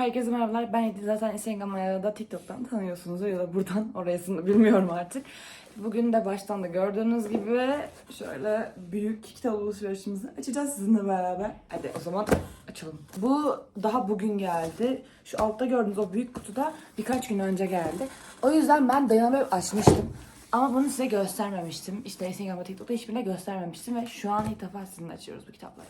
Herkese merhabalar. Ben Yedi. Zaten Instagram'dan ya da TikTok'tan tanıyorsunuz ya da buradan orasını bilmiyorum artık. Bugün de baştan da gördüğünüz gibi şöyle büyük kitap alışverişimizi açacağız sizinle beraber. Hadi o zaman açalım. Bu daha bugün geldi. Şu altta gördüğünüz o büyük kutuda birkaç gün önce geldi. O yüzden ben dayanamayıp açmıştım. Ama bunu size göstermemiştim. İşte Instagram'da TikTok'ta hiçbirine göstermemiştim ve şu an ilk defa sizinle açıyoruz bu kitapları.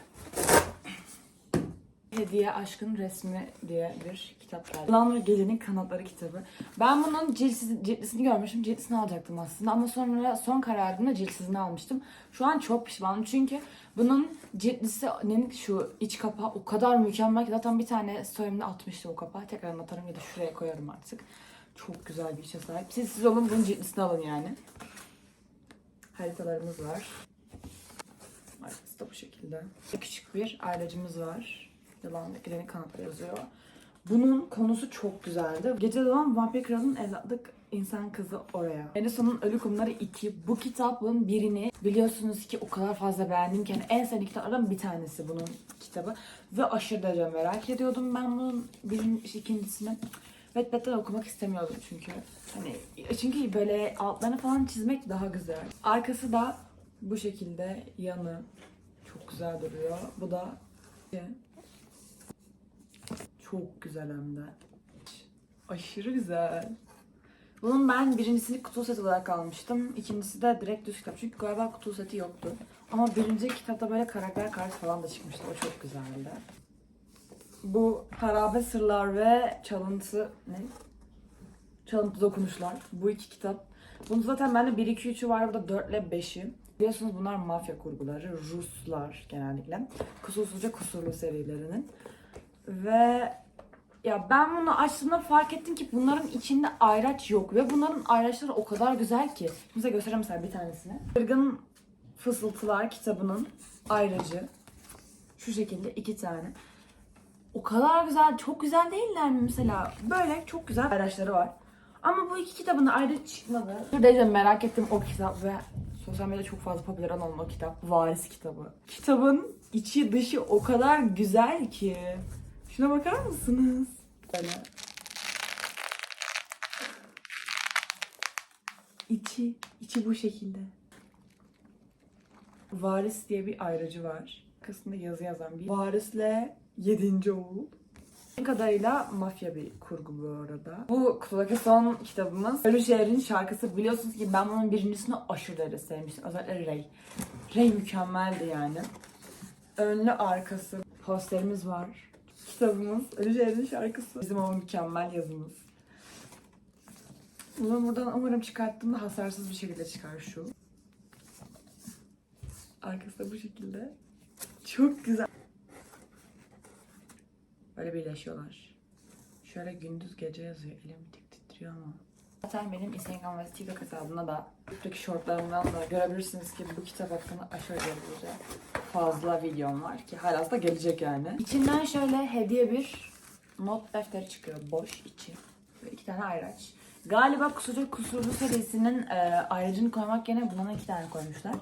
Hediye Aşkın Resmi diye bir kitap geldi. Yılan ve Gelinin Kanatları kitabı. Ben bunun cilsiz, ciltlisini görmüştüm. Ciltlisini alacaktım aslında ama sonra son kararımda ciltsizini almıştım. Şu an çok pişmanım çünkü bunun ciltlisinin şu iç kapağı o kadar mükemmel ki zaten bir tane story'imde atmıştı o kapağı. Tekrar atarım ya da şuraya koyarım artık. Çok güzel bir içe sahip. Siz siz olun bunun ciltlisini alın yani. Haritalarımız var. Arkası da bu şekilde. Küçük bir ailacımız var. Yılan ve Gidenin kanatları yazıyor. Bunun konusu çok güzeldi. Gece doğan vampir kralın evlatlık insan kızı oraya. Edison'un Ölü Kumları 2. Bu kitabın birini biliyorsunuz ki o kadar fazla beğendim ki yani en sevdiğim kitaplardan bir tanesi bunun kitabı. Ve aşırı derece merak ediyordum ben bunun birin, ikincisini. Wattpad'den okumak istemiyordum çünkü. Hani çünkü böyle altlarını falan çizmek daha güzel. Arkası da bu şekilde yanı çok güzel duruyor. Bu da çok güzel hem de. Aşırı güzel. Bunun ben birincisini kutu seti olarak almıştım. İkincisi de direkt düz kitap. Çünkü galiba kutu seti yoktu. Ama birinci kitapta böyle karakter kartı falan da çıkmıştı. O çok güzeldi. Bu Harabe Sırlar ve Çalıntı... Ne? Çalıntı Dokunuşlar. Bu iki kitap. Bunu zaten bende 1, 2, 3'ü var. Burada 4 ile 5'i. Biliyorsunuz bunlar mafya kurguları. Ruslar genellikle. Kusursuzca kusurlu serilerinin. Ve ya ben bunu açtığımda fark ettim ki bunların içinde ayraç yok. Ve bunların ayraçları o kadar güzel ki. Size göstereyim mesela bir tanesini. Kırgın Fısıltılar kitabının ayracı. Şu şekilde iki tane. O kadar güzel, çok güzel değiller mi mesela? Böyle çok güzel ayraçları var. Ama bu iki kitabın ayrı çıkmadı. De merak ettim o kitap ve sosyal medyada çok fazla popüler olan o kitap. Varis kitabı. Kitabın içi dışı o kadar güzel ki. Şuna bakar mısınız? Böyle. İçi, içi bu şekilde. Varis diye bir ayrıcı var. Arkasında yazı yazan bir. Varis'le yedinci oğul. Kadarıyla mafya bir kurgu bu arada. Bu kutudaki son kitabımız. Ölü Şehir'in şarkısı. Biliyorsunuz ki ben bunun birincisini aşırı derece sevmiştim. Özellikle Ray. Ray mükemmeldi yani. Önlü arkası posterimiz var. Kitabımız. Ölü Şehir'in şarkısı. Bizim o mükemmel yazımız. Bunu buradan umarım çıkarttığımda hasarsız bir şekilde çıkar şu. Arkası da bu şekilde. Çok güzel. Böyle birleşiyorlar. Şöyle gündüz gece yazıyor. Elim tık titriyor ama. Zaten benim Instagram ve TikTok hesabımda da Türk shortlarımdan da görebilirsiniz ki bu kitap hakkında aşırı derece fazla videom var ki hala da gelecek yani. İçinden şöyle hediye bir not defteri çıkıyor. Boş içi. Ve iki tane ayraç. Galiba Kusurcu Kusurlu serisinin e, ayracını koymak yerine buna iki tane koymuşlar.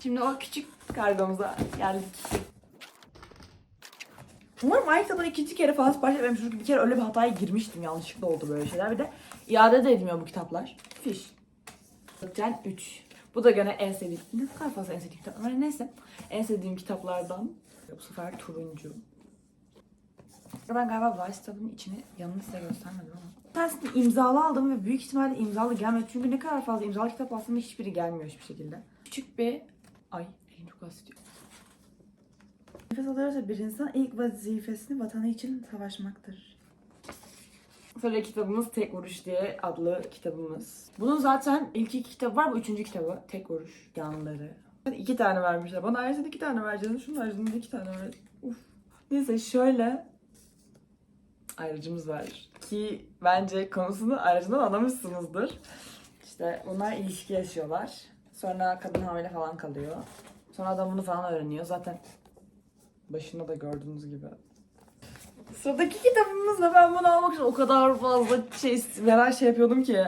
Şimdi o küçük kargomuza geldik. Umarım kitaptan ikinci kere falan sipariş etmemiş. Çünkü bir kere öyle bir hataya girmiştim. Yanlışlıkla oldu böyle şeyler. Bir de iade de edilmiyor bu kitaplar. Fiş. Can 3. Bu da gene en sevdiğim. Ne kadar fazla en sevdiğim kitap var. Neyse. En sevdiğim kitaplardan. Bu sefer turuncu. Ben galiba Vice kitabının içini yanını size göstermedim ama. Tanesini imzalı aldım ve büyük ihtimalle imzalı gelmedi. Çünkü ne kadar fazla imzalı kitap aslında hiçbiri gelmiyor hiçbir şekilde. Küçük bir... Ay elim çok tutuyor. Nefes alıyorsa bir insan ilk vazifesini vatanı için savaşmaktır. Sonra kitabımız Tek Vuruş diye adlı kitabımız. Bunun zaten ilk iki kitabı var. Bu üçüncü kitabı. Tek Vuruş. Yanları. İki tane vermişler. Bana ayrıca iki tane vereceğiz. Şunun haricinde iki tane ver. Uf. Neyse şöyle ayrıcımız var. Ki bence konusunu ayrıcadan anlamışsınızdır. İşte bunlar ilişki yaşıyorlar. Sonra kadın hamile falan kalıyor. Sonra adam bunu falan öğreniyor. Zaten başında da gördüğünüz gibi. Sıradaki kitabımız da ben bunu almak için o kadar fazla şey merak şey yapıyordum ki.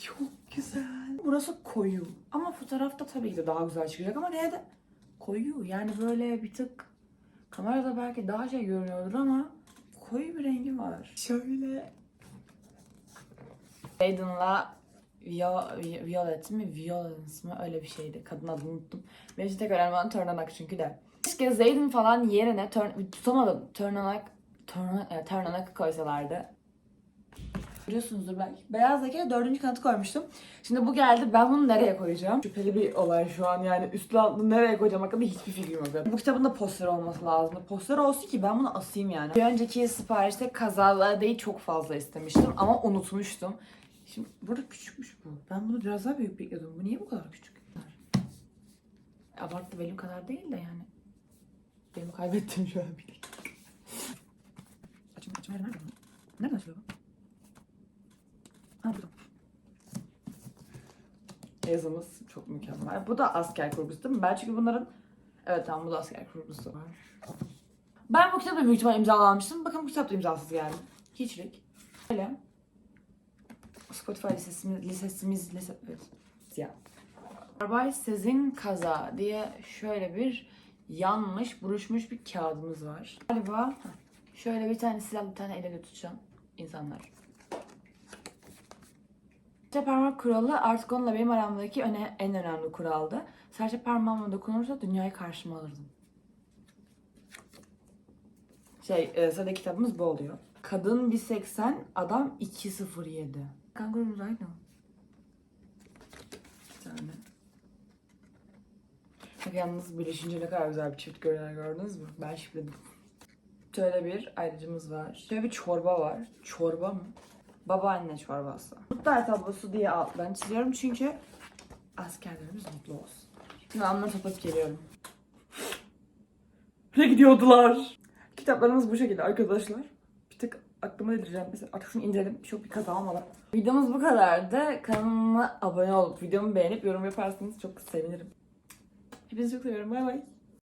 Çok güzel. Burası koyu. Ama fotoğrafta tabii ki daha güzel çıkacak ama neye de koyu. Yani böyle bir tık Kamerada belki daha şey görünüyordur ama koyu bir rengi var. Şöyle. Aiden'la Vio- Vi- Violet mi? Violence mi? Öyle bir şeydi. Kadın adını unuttum. Benim için tek önemli olan Turnanak çünkü de. Keşke Zayden falan yerine turn, tutamadım. Turnanak Turnanak, evet, Turnanak koysalardı. Biliyorsunuzdur belki. Beyaz zeka dördüncü kanatı koymuştum. Şimdi bu geldi. Ben bunu nereye koyacağım? Şüpheli bir olay şu an yani. Üstlü altlı nereye koyacağım hakkında hiçbir fikrim yok. Bu kitabın da poster olması lazım. Poster olsun ki ben bunu asayım yani. Bir önceki siparişte kazalı değil çok fazla istemiştim ama unutmuştum. Şimdi burada küçükmüş bu. Ben bunu biraz daha büyük bekliyordum. Bu niye bu kadar küçük? Abartı benim kadar değil de yani. Benim kaybettim şu an dakika. Açım, açım, nerede? Nerede? Nereden açılıyor bu? Ha burada. Yazımız çok mükemmel. Bu da asker kurgusu değil mi? Ben çünkü bunların... Evet tamam bu da asker kurgusu var. Ben bu kitabı büyük ihtimal imzalamıştım. Bakın bu kitap da imzasız geldi. Hiçlik. Öyle. Spotify lisesimiz, lise, evet. Ya. Arbay Sezin Kaza diye şöyle bir yanmış, buruşmuş bir kağıdımız var. Galiba şöyle bir tane silah, bir tane elle tutacağım insanlar. Serçe parmak kuralı artık onunla benim aramdaki öne, en önemli kuraldı. Serçe parmağıma dokunursa dünyayı karşıma alırdım. Şey, e, sıradaki kitabımız bu oluyor. Kadın 1.80, adam 2.07. Kangurumuz aynı. Bir tane. Yalnız birleşince ne kadar güzel bir çift görünüyor gördünüz mü? Ben şifledim. Şöyle bir ayrıcımız var. Şöyle bir çorba var. Çorba mı? Babaanne çorbası. Mutlu tablosu diye alt ben çiziyorum çünkü askerlerimiz mutlu olsun. Şimdi bunları toplayıp geliyorum. Ne gidiyordular? Kitaplarımız bu şekilde arkadaşlar. Bir tık aklıma delireceğim. Mesela artık şunu indirelim. Çok bir kaza almadan. Videomuz bu kadardı. Kanalıma abone olup videomu beğenip yorum yaparsanız çok sevinirim. Hepinizi çok seviyorum. Bay bay.